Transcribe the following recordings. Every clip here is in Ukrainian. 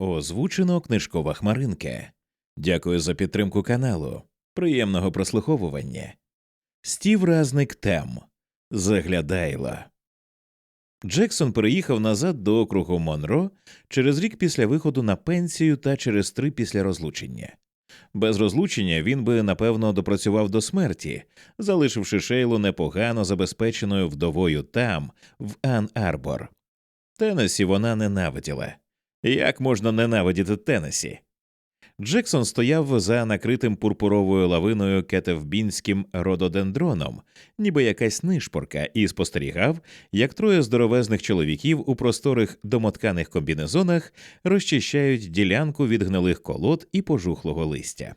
Озвучено книжкова хмаринка. Дякую за підтримку каналу. Приємного прослуховування. Стів Разник Тем. Заглядайла. Джексон переїхав назад до округу Монро через рік після виходу на пенсію та через три після розлучення. Без розлучення він би напевно допрацював до смерті, залишивши Шейлу непогано забезпеченою вдовою там, в Ан Арбор. Теннесі вона ненавиділа. Як можна ненавидіти Теннесі? Джексон стояв за накритим пурпуровою лавиною кетевбінським рододендроном, ніби якась нишпорка, і спостерігав, як троє здоровезних чоловіків у просторих домотканих комбінезонах розчищають ділянку від гнилих колод і пожухлого листя.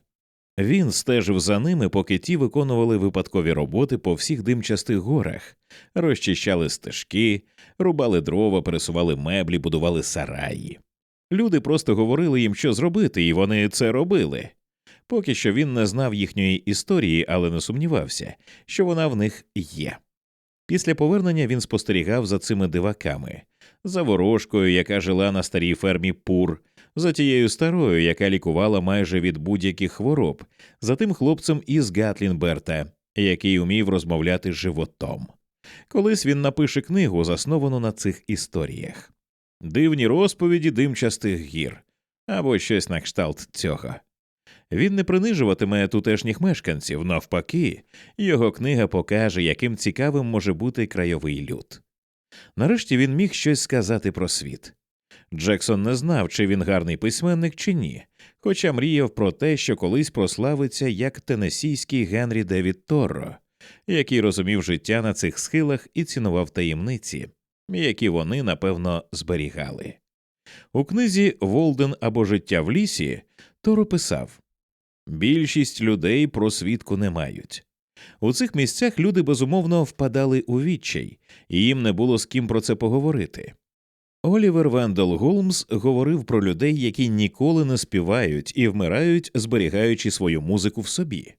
Він стежив за ними, поки ті виконували випадкові роботи по всіх димчастих горах, розчищали стежки, рубали дрова, пересували меблі, будували сараї. Люди просто говорили їм, що зробити, і вони це робили. Поки що він не знав їхньої історії, але не сумнівався, що вона в них є. Після повернення він спостерігав за цими диваками, за ворожкою, яка жила на старій фермі Пур, за тією старою, яка лікувала майже від будь-яких хвороб, за тим хлопцем із Гатлінберта, який умів розмовляти животом. Колись він напише книгу, засновану на цих історіях дивні розповіді димчастих гір або щось на кшталт цього. Він не принижуватиме тутешніх мешканців, навпаки, його книга покаже, яким цікавим може бути крайовий люд. Нарешті він міг щось сказати про світ. Джексон не знав, чи він гарний письменник, чи ні, хоча мріяв про те, що колись прославиться як тенесійський Генрі Девід Торро, який розумів життя на цих схилах і цінував таємниці, які вони напевно зберігали. У книзі Волден або Життя в лісі Торо писав більшість людей просвідку не мають. У цих місцях люди безумовно впадали у відчай, і їм не було з ким про це поговорити. Олівер Вендел Голмс говорив про людей, які ніколи не співають і вмирають, зберігаючи свою музику в собі.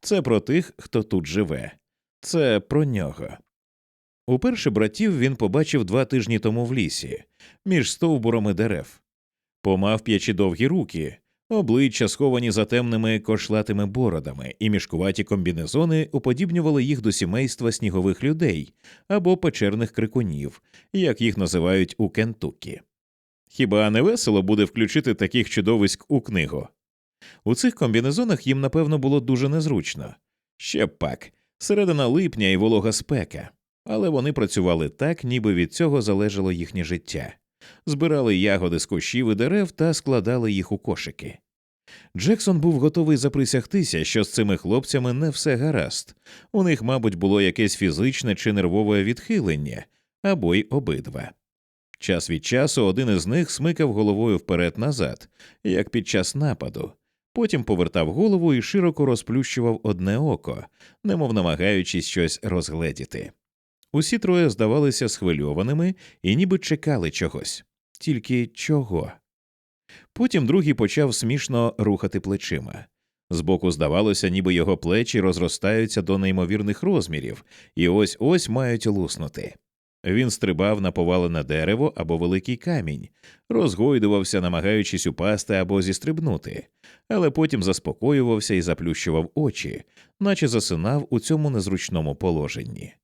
Це про тих, хто тут живе, це про нього. Уперше братів він побачив два тижні тому в лісі, між стовбурами дерев, помав п'ячі довгі руки, обличчя сховані за темними кошлатими бородами, і мішкуваті комбінезони уподібнювали їх до сімейства снігових людей або печерних крикунів, як їх називають у Кентуккі. Хіба не весело буде включити таких чудовиськ у книгу? У цих комбінезонах їм, напевно, було дуже незручно. Ще пак, середина липня і волога спека але вони працювали так, ніби від цього залежало їхнє життя, збирали ягоди з кущів і дерев та складали їх у кошики. Джексон був готовий заприсягтися, що з цими хлопцями не все гаразд, у них, мабуть, було якесь фізичне чи нервове відхилення або й обидва. Час від часу один із них смикав головою вперед назад, як під час нападу, потім повертав голову і широко розплющував одне око, немов намагаючись щось розгледіти. Усі троє здавалися схвильованими і ніби чекали чогось, тільки чого. Потім другий почав смішно рухати плечима. Збоку здавалося, ніби його плечі розростаються до неймовірних розмірів і ось ось мають луснути. Він стрибав на повалене дерево або великий камінь, розгойдувався, намагаючись упасти або зістрибнути, але потім заспокоювався і заплющував очі, наче засинав у цьому незручному положенні.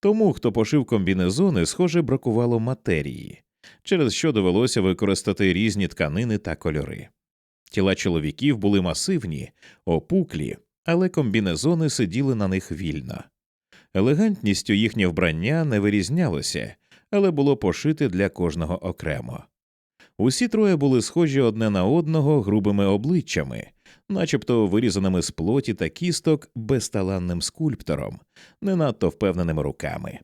Тому, хто пошив комбінезони, схоже, бракувало матерії, через що довелося використати різні тканини та кольори. Тіла чоловіків були масивні, опуклі, але комбінезони сиділи на них вільно. Елегантністю їхнє вбрання не вирізнялося, але було пошите для кожного окремо. Усі троє були схожі одне на одного грубими обличчями, начебто вирізаними з плоті та кісток безталанним скульптором, не надто впевненими руками.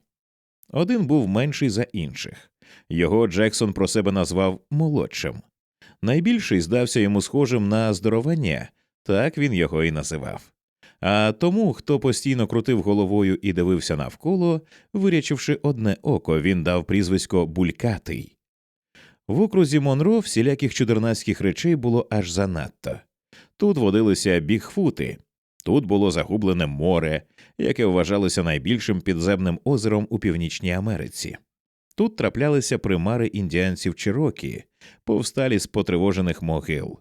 Один був менший за інших. Його Джексон про себе назвав молодшим. Найбільший здався йому схожим на здоровання, так він його і називав. А тому, хто постійно крутив головою і дивився навколо, вирячивши одне око, він дав прізвисько булькатий. В окрузі Монро всіляких чудернацьких речей було аж занадто. Тут водилися бігфути, тут було загублене море, яке вважалося найбільшим підземним озером у Північній Америці. Тут траплялися примари індіанців Чирокі, повсталі з потривожених могил.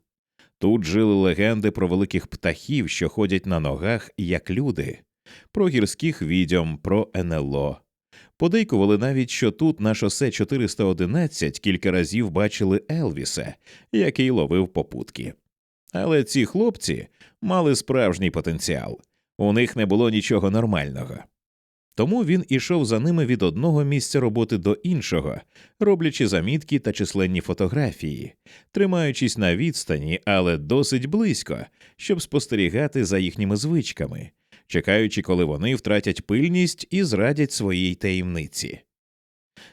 Тут жили легенди про великих птахів, що ходять на ногах, як люди, про гірських відьом, про НЛО. Подейкували навіть, що тут на шосе 411 кілька разів бачили Елвіса, який ловив попутки. Але ці хлопці мали справжній потенціал, у них не було нічого нормального. Тому він ішов за ними від одного місця роботи до іншого, роблячи замітки та численні фотографії, тримаючись на відстані, але досить близько, щоб спостерігати за їхніми звичками, чекаючи, коли вони втратять пильність і зрадять своїй таємниці.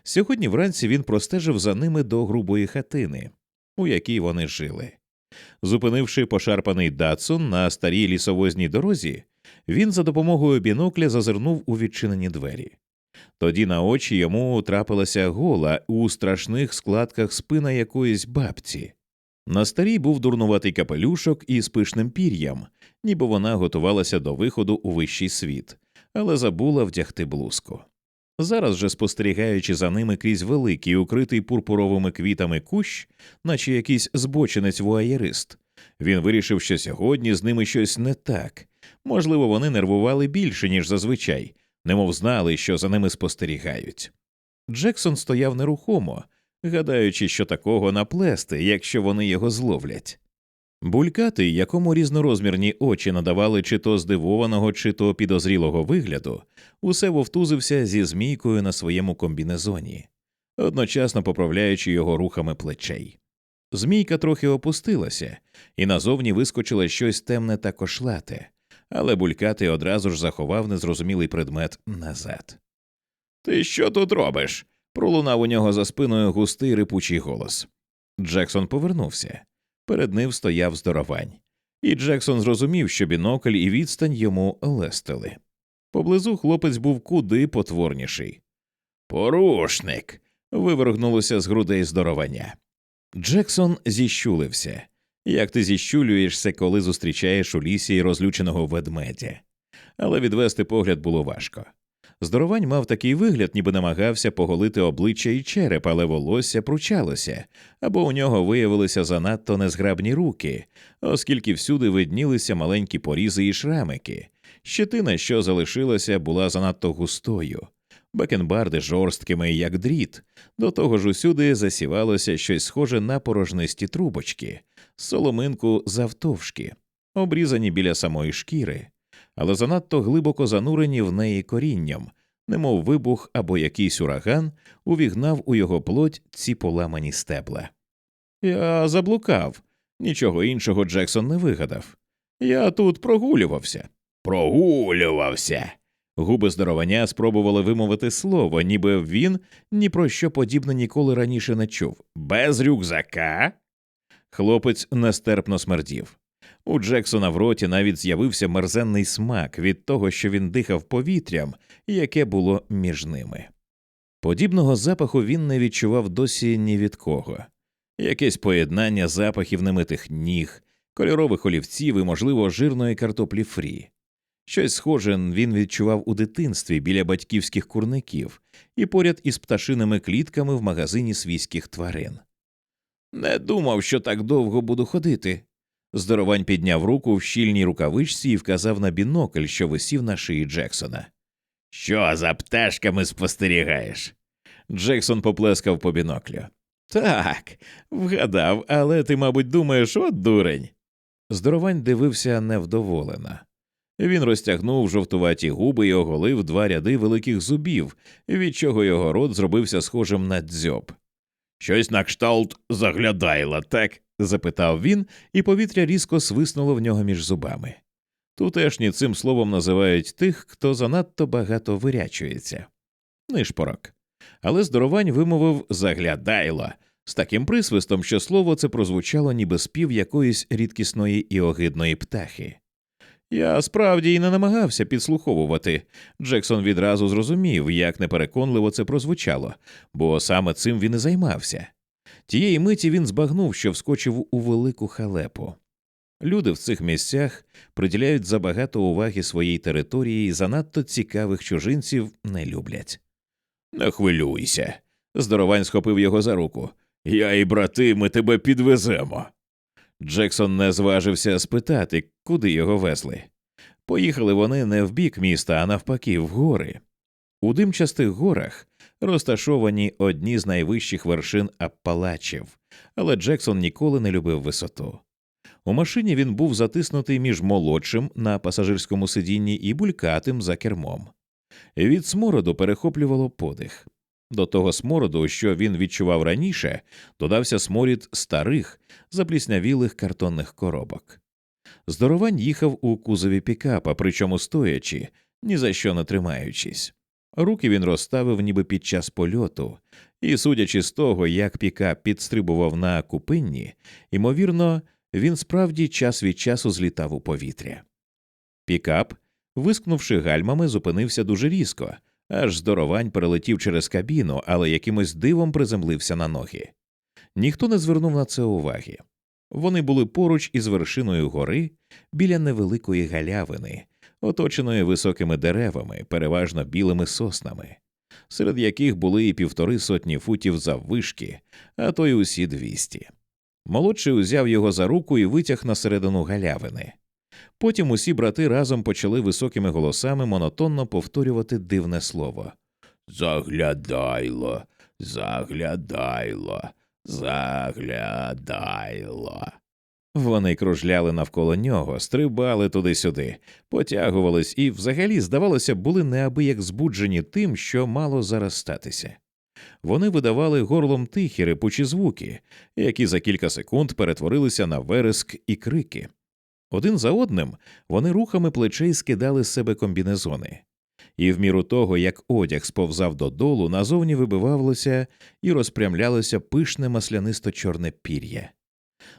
Сьогодні вранці він простежив за ними до грубої хатини, у якій вони жили. Зупинивши пошарпаний Датсон на старій лісовозній дорозі, він за допомогою бінокля зазирнув у відчинені двері. Тоді на очі йому трапилася гола у страшних складках спина якоїсь бабці. На старій був дурнуватий капелюшок із пишним пір'ям, ніби вона готувалася до виходу у вищий світ, але забула вдягти блузку. Зараз же, спостерігаючи за ними крізь великий, укритий пурпуровими квітами кущ, наче якийсь збочинець вуаєрист, він вирішив, що сьогодні з ними щось не так. Можливо, вони нервували більше, ніж зазвичай, немов знали, що за ними спостерігають. Джексон стояв нерухомо, гадаючи, що такого наплести, якщо вони його зловлять. Булькатий, якому різнорозмірні очі надавали чи то здивованого, чи то підозрілого вигляду, усе вовтузився зі змійкою на своєму комбінезоні, одночасно поправляючи його рухами плечей. Змійка трохи опустилася, і назовні вискочило щось темне та кошлате, але булькатий одразу ж заховав незрозумілий предмет назад. Ти що тут робиш? пролунав у нього за спиною густий рипучий голос. Джексон повернувся. Перед ним стояв здоровань, і Джексон зрозумів, що бінокль і відстань йому лестили. Поблизу хлопець був куди потворніший. Порушник. виворгнулося з грудей здоровання. Джексон зіщулився. Як ти зіщулюєшся, коли зустрічаєш у лісі розлюченого ведмедя. Але відвести погляд було важко. Здоровань мав такий вигляд, ніби намагався поголити обличчя і череп, але волосся пручалося, або у нього виявилися занадто незграбні руки, оскільки всюди виднілися маленькі порізи і шрамики. Щетина, що залишилася, була занадто густою, бакенбарди жорсткими, як дріт, до того ж усюди засівалося щось схоже на порожнисті трубочки, соломинку завтовшки, обрізані біля самої шкіри але занадто глибоко занурені в неї корінням, немов вибух або якийсь ураган увігнав у його плоть ці поламані стебла. Я заблукав, нічого іншого Джексон не вигадав. Я тут прогулювався. Прогулювався. Губи здоровання спробували вимовити слово, ніби він ні про що подібне ніколи раніше не чув. Без рюкзака. Хлопець нестерпно смердів. У Джексона в роті навіть з'явився мерзенний смак від того, що він дихав повітрям, яке було між ними. Подібного запаху він не відчував досі ні від кого якесь поєднання запахів немитих ніг, кольорових олівців і, можливо, жирної картоплі фрі. Щось схоже він відчував у дитинстві біля батьківських курників і поряд із пташиними клітками в магазині свійських тварин. Не думав, що так довго буду ходити, Здоровань підняв руку в щільній рукавичці і вказав на бінокль, що висів на шиї Джексона. Що за пташками спостерігаєш? Джексон поплескав по біноклю. Так, вгадав, але ти, мабуть, думаєш, от дурень. Здоровань дивився невдоволено. Він розтягнув жовтуваті губи і оголив два ряди великих зубів, від чого його рот зробився схожим на дзьоб. Щось на кшталт заглядайла, так? Запитав він, і повітря різко свиснуло в нього між зубами. Тутешні цим словом називають тих, хто занадто багато вирячується. Нишпорок. Але здоровань вимовив заглядайло з таким присвистом, що слово це прозвучало ніби спів якоїсь рідкісної і огидної птахи. Я справді й не намагався підслуховувати. Джексон відразу зрозумів, як непереконливо це прозвучало, бо саме цим він і займався. Тієї миті він збагнув, що вскочив у велику халепу. Люди в цих місцях приділяють забагато уваги своїй території і занадто цікавих чужинців не люблять. Не хвилюйся. Здоровань схопив його за руку. Я і брати, ми тебе підвеземо. Джексон не зважився спитати, куди його везли. Поїхали вони не в бік міста, а навпаки, в гори. У димчастих горах розташовані одні з найвищих вершин Аппалачів, але Джексон ніколи не любив висоту. У машині він був затиснутий між молодшим на пасажирському сидінні і булькатим за кермом. Від смороду перехоплювало подих. До того смороду, що він відчував раніше, додався сморід старих, запліснявілих картонних коробок. Здоровань їхав у кузові пікапа, причому стоячи, ні за що не тримаючись. Руки він розставив ніби під час польоту, і, судячи з того, як пікап підстрибував на купинні, ймовірно, він справді час від часу злітав у повітря. Пікап, вискнувши гальмами, зупинився дуже різко, аж здоровань перелетів через кабіну, але якимось дивом приземлився на ноги. Ніхто не звернув на це уваги. Вони були поруч із вершиною гори біля невеликої галявини, оточеної високими деревами, переважно білими соснами, серед яких були і півтори сотні футів заввишки, а то й усі двісті. Молодший узяв його за руку і витяг на середину галявини. Потім усі брати разом почали високими голосами монотонно повторювати дивне слово Заглядайло, заглядайло, заглядайло. Вони кружляли навколо нього, стрибали туди-сюди, потягувались і, взагалі, здавалося, були неабияк збуджені тим, що мало зараз статися. Вони видавали горлом тихі репучі звуки, які за кілька секунд перетворилися на вереск і крики. Один за одним вони рухами плечей скидали з себе комбінезони, і в міру того, як одяг сповзав додолу, назовні вибивалося і розпрямлялося пишне маслянисто чорне пір'я.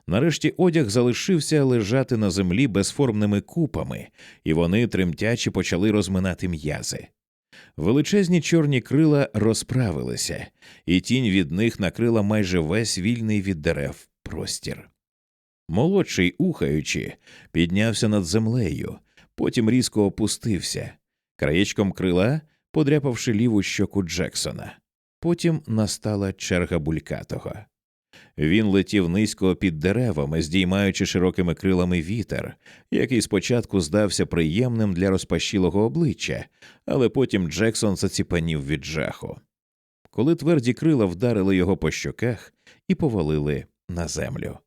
Нарешті одяг залишився лежати на землі безформними купами, і вони тремтячи почали розминати м'язи. Величезні чорні крила розправилися, і тінь від них накрила майже весь вільний від дерев простір. Молодший, ухаючи, піднявся над землею, потім різко опустився, краєчком крила, подряпавши ліву щоку Джексона. Потім настала черга булькатого. Він летів низько під деревами, здіймаючи широкими крилами вітер, який спочатку здався приємним для розпашілого обличчя, але потім Джексон заціпанів від жаху. Коли тверді крила вдарили його по щоках і повалили на землю.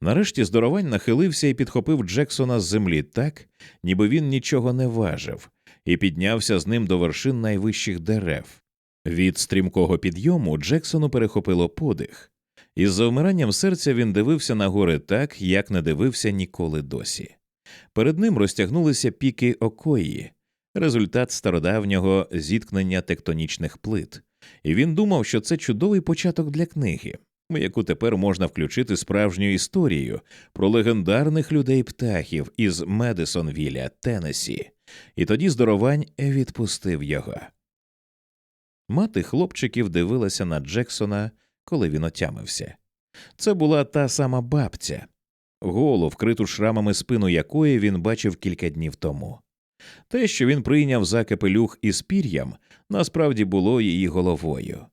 Нарешті здоровань нахилився і підхопив Джексона з землі так, ніби він нічого не важив, і піднявся з ним до вершин найвищих дерев. Від стрімкого підйому Джексону перехопило подих. Із завмиранням серця він дивився на гори так, як не дивився ніколи досі. Перед ним розтягнулися піки окої, результат стародавнього зіткнення тектонічних плит, і він думав, що це чудовий початок для книги, яку тепер можна включити справжню історію про легендарних людей птахів із Медисонвіля, Теннессі. і тоді здоровань відпустив його. Мати хлопчиків дивилася на Джексона коли він отямився. Це була та сама бабця, голу, вкриту шрамами спину якої він бачив кілька днів тому. Те, що він прийняв за капелюх із пір'ям, насправді було її головою.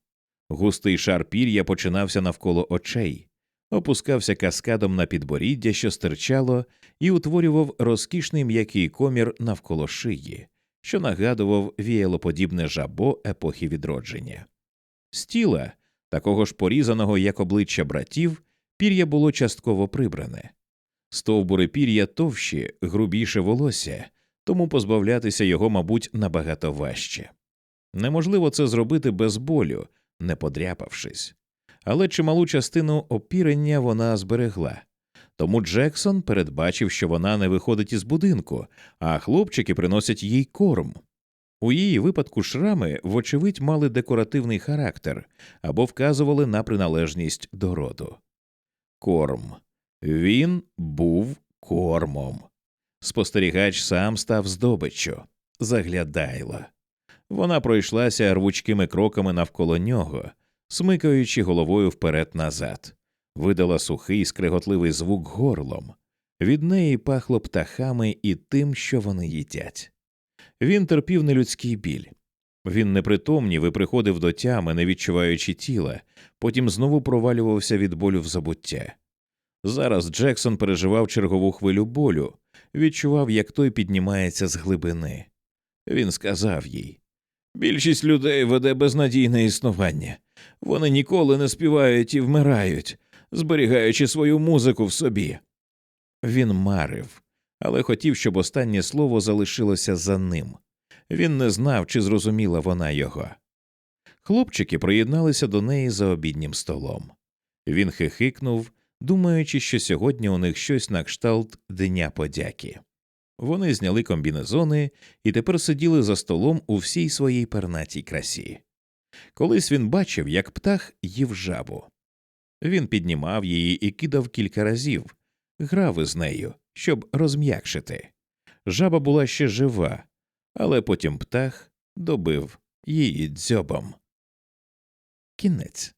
Густий шар пір'я починався навколо очей, опускався каскадом на підборіддя, що стирчало, і утворював розкішний м'який комір навколо шиї, що нагадував віялоподібне жабо епохи відродження. З тіла Такого ж порізаного, як обличчя братів, пір'я було частково прибране. Стовбури пір'я товщі, грубіше волосся, тому позбавлятися його, мабуть, набагато важче. Неможливо це зробити без болю, не подряпавшись. Але чималу частину опірення вона зберегла. Тому Джексон передбачив, що вона не виходить із будинку, а хлопчики приносять їй корм. У її випадку шрами, вочевидь, мали декоративний характер або вказували на приналежність до роду. Корм. Він був кормом. Спостерігач сам став здобиччю. Заглядайло. Вона пройшлася рвучкими кроками навколо нього, смикаючи головою вперед назад, видала сухий скриготливий звук горлом. Від неї пахло птахами і тим, що вони їдять. Він терпів нелюдський біль. Він непритомнів і приходив до тями, не відчуваючи тіла, потім знову провалювався від болю в забуття. Зараз Джексон переживав чергову хвилю болю, відчував, як той піднімається з глибини. Він сказав їй Більшість людей веде безнадійне існування. Вони ніколи не співають і вмирають, зберігаючи свою музику в собі. Він марив, але хотів, щоб останнє слово залишилося за ним. Він не знав, чи зрозуміла вона його. Хлопчики приєдналися до неї за обіднім столом. Він хихикнув, думаючи, що сьогодні у них щось на кшталт Дня подяки. Вони зняли комбінезони і тепер сиділи за столом у всій своїй пернатій красі. Колись він бачив, як птах їв жабу. Він піднімав її і кидав кілька разів, грав із нею, щоб розм'якшити. Жаба була ще жива, але потім птах добив її дзьобом. Кінець.